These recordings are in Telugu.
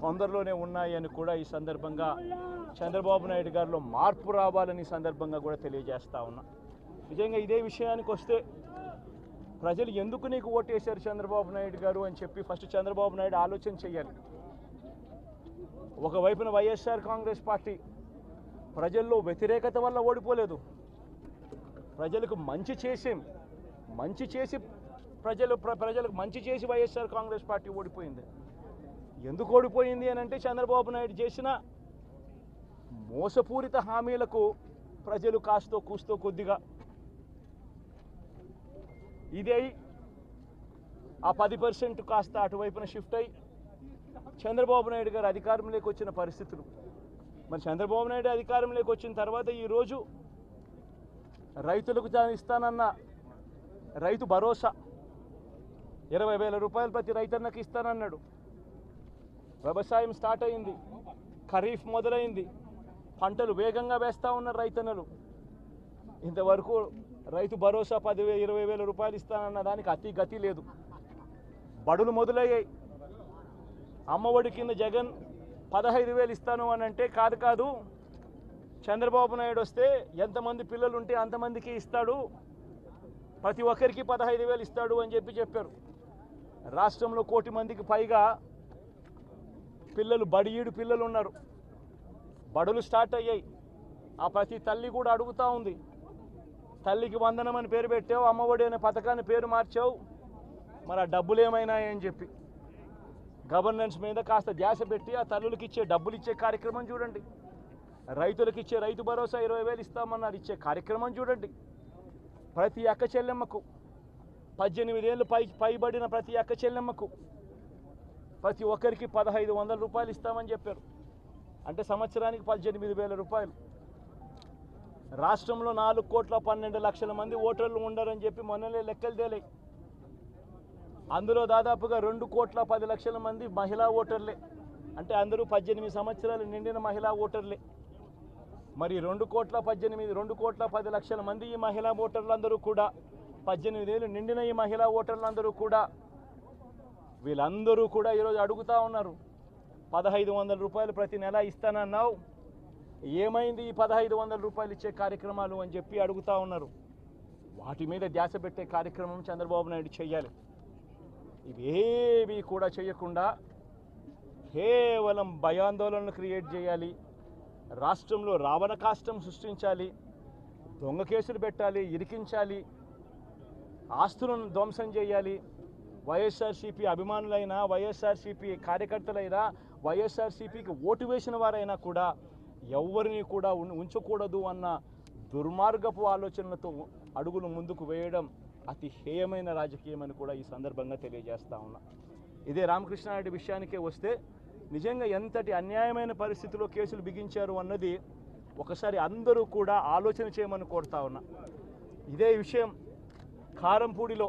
తొందరలోనే ఉన్నాయని కూడా ఈ సందర్భంగా చంద్రబాబు నాయుడు గారిలో మార్పు రావాలని ఈ సందర్భంగా కూడా తెలియజేస్తా ఉన్నా. నిజంగా ఇదే విషయానికి వస్తే ప్రజలు ఎందుకు నీకు ఓటేశారు చంద్రబాబు నాయుడు గారు అని చెప్పి ఫస్ట్ చంద్రబాబు నాయుడు ఆలోచన చేయాలి. ఒకవైపున వైఎస్ఆర్ కాంగ్రెస్ పార్టీ ప్రజల్లో వ్యతిరేకత వల్ల ఓడిపోలేదు. ప్రజలకు మంచి చేసేం మంచి చేసి ప్రజలు ప్ర- ప్రజలకు మంచి చేసి వైఎస్ఆర్ కాంగ్రెస్ పార్టీ ఓడిపోయింది. ఎందుకు ఓడిపోయింది అని అంటే చంద్రబాబు నాయుడు చేసిన మోసపూరిత హామీలకు ప్రజలు కాస్తో కూస్తో కొద్దిగా ఇదే ఆ పది పర్సెంట్ కాస్త అటువైపున షిఫ్ట్ అయ్యి చంద్రబాబు నాయుడు గారు అధికారంలోకి వచ్చిన పరిస్థితులు. మరి చంద్రబాబు నాయుడు అధికారంలోకి వచ్చిన తర్వాత ఈరోజు రైతులకు తాను ఇస్తానన్న రైతు భరోసా. ఇరవై వేల రూపాయలు ప్రతి రైతన్నకి ఇస్తానన్నాడు. వ్యవసాయం స్టార్ట్ అయింది. ఖరీఫ్ మొదలైంది. పంటలు వేగంగా వేస్తూ ఉన్నారు రైతన్నలు. ఇంతవరకు రైతు భరోసా పదివే ఇరవై వేల రూపాయలు ఇస్తానన్న దానికి అతి గతి లేదు. బడులు మొదలయ్యాయి. అమ్మఒడి కింద జగన్ పదహైదు వేలు ఇస్తాను అని అంటే కాదు కాదు చంద్రబాబు నాయుడు వస్తే ఎంతమంది పిల్లలు ఉంటే అంతమందికి ఇస్తాడు. ప్రతి ఒక్కరికి పదహైదు వేలు ఇస్తాడు అని చెప్పి చెప్పారు. రాష్ట్రంలో కోటి మందికి పైగా పిల్లలు బడియీడు పిల్లలు ఉన్నారు. బడులు స్టార్ట్ అయ్యాయి. ఆ ప్రతి తల్లి కూడా అడుగుతూ ఉంది. తల్లికి వందనం అని పేరు పెట్టావు అమ్మఒడి అనే పథకాన్ని పేరు మార్చావు. మరి ఆ డబ్బులు ఏమైనాయని చెప్పి. గవర్నెన్స్ మీద కాస్త ధ్యాస పెట్టి ఆ తల్లులకి ఇచ్చే డబ్బులు ఇచ్చే కార్యక్రమం చూడండి. రైతులకు ఇచ్చే రైతు భరోసా ఇరవై వేలు ఇస్తామన్నారు. ఇచ్చే కార్యక్రమం చూడండి. ప్రతి అక్క చెల్లెమ్మకు. పద్దెనిమిదేళ్ళు పై పైబడిన ప్రతి అక్క చెల్లెమ్మకు. ప్రతి ఒక్కరికి పదహైదు వందల రూపాయలు ఇస్తామని చెప్పారు. అంటే సంవత్సరానికి పద్దెనిమిది వేల రూపాయలు. రాష్ట్రంలో నాలుగు కోట్ల పన్నెండు లక్షల మంది ఓటర్లు ఉండరని చెప్పి మొన్ననే లెక్కలు తేలాయి. అందులో దాదాపుగా రెండు కోట్ల పది లక్షల మంది మహిళా ఓటర్లే. అంటే అందరూ పద్దెనిమిది సంవత్సరాలు నిండిన మహిళా ఓటర్లే. మరి రెండు కోట్ల పద్దెనిమిది రెండు కోట్ల పది లక్షల మంది ఈ మహిళా ఓటర్లందరూ కూడా పద్దెనిమిది ఏళ్ళు నిండిన ఈ మహిళా ఓటర్లందరూ కూడా వీళ్ళందరూ కూడా ఈరోజు అడుగుతా ఉన్నారు. పదహైదు వందల రూపాయలు ప్రతి నెల ఇస్తానన్నావు. ఏమైంది ఈ పదహైదు వందల రూపాయలు ఇచ్చే కార్యక్రమాలు అని చెప్పి అడుగుతా ఉన్నారు. వాటి మీద ధ్యాస పెట్టే కార్యక్రమం చంద్రబాబు నాయుడు చేయాలి ఇవేవి కూడా చేయకుండా కేవలం భయాందోళనలు క్రియేట్ చేయాలి. రాష్ట్రంలో రావణ కాష్టం సృష్టించాలి. దొంగ కేసులు పెట్టాలి ఇరికించాలి. ఆస్తులను ధ్వంసం చేయాలి. వైఎస్ఆర్సీపీ అభిమానులైనా వైఎస్ఆర్సీపీ కార్యకర్తలైనా వైఎస్ఆర్సీపీకి ఓటు వేసిన వారైనా కూడా ఎవరిని కూడా ఉంచకూడదు అన్న దుర్మార్గపు ఆలోచనలతో అడుగులు ముందుకు వేయడం అతి హేయమైన రాజకీయం అని కూడా ఈ సందర్భంగా తెలియజేస్తా ఉన్నా. ఇదే రామకృష్ణారెడ్డి విషయానికే వస్తే నిజంగా ఎంతటి అన్యాయమైన పరిస్థితిలో కేసులు బిగించారు అన్నది ఒకసారి అందరూ కూడా ఆలోచన చేయమని కోరుతా ఉన్నా. ఇదే విషయం కారంపూడిలో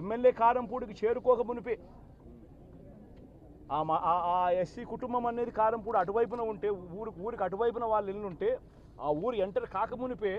ఎమ్మెల్యే కారంపూడికి చేరుకోక మునిపే. ఆ ఎస్సీ కుటుంబం అనేది కారంపూడి అటువైపున ఉంటే ఊరు ఊరికి అటువైపున వాళ్ళు ఇల్లు ఉంటే ఆ ఊరు ఎంటర్ కాకమునిపే